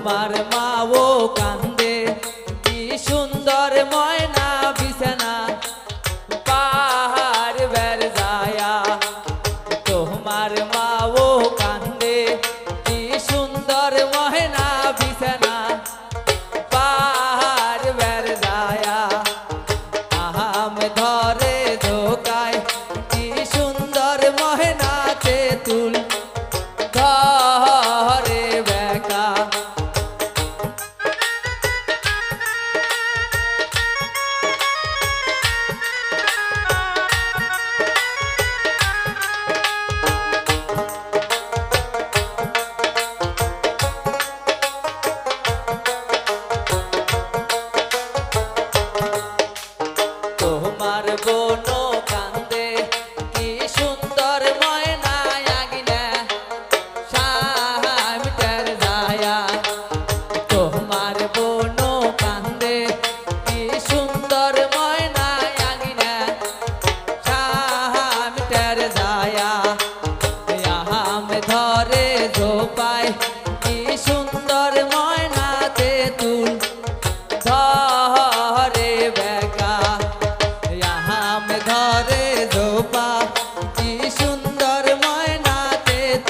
আমার মা ও কান্দে। কি সুন্দর ময়না বিছানা। পাহাড় বের যায়া তোমার মা ও কান্দে।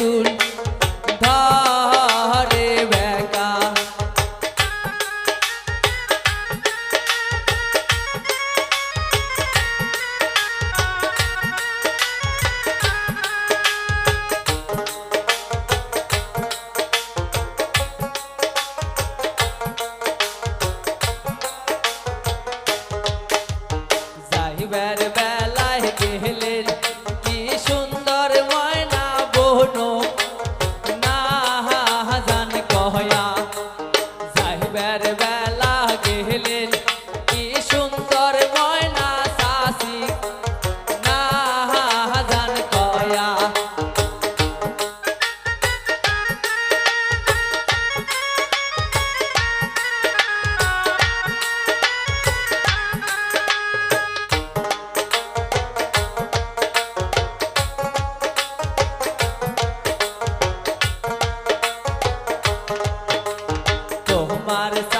school. para essa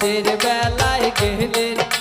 রাতের বেলায় গেলেন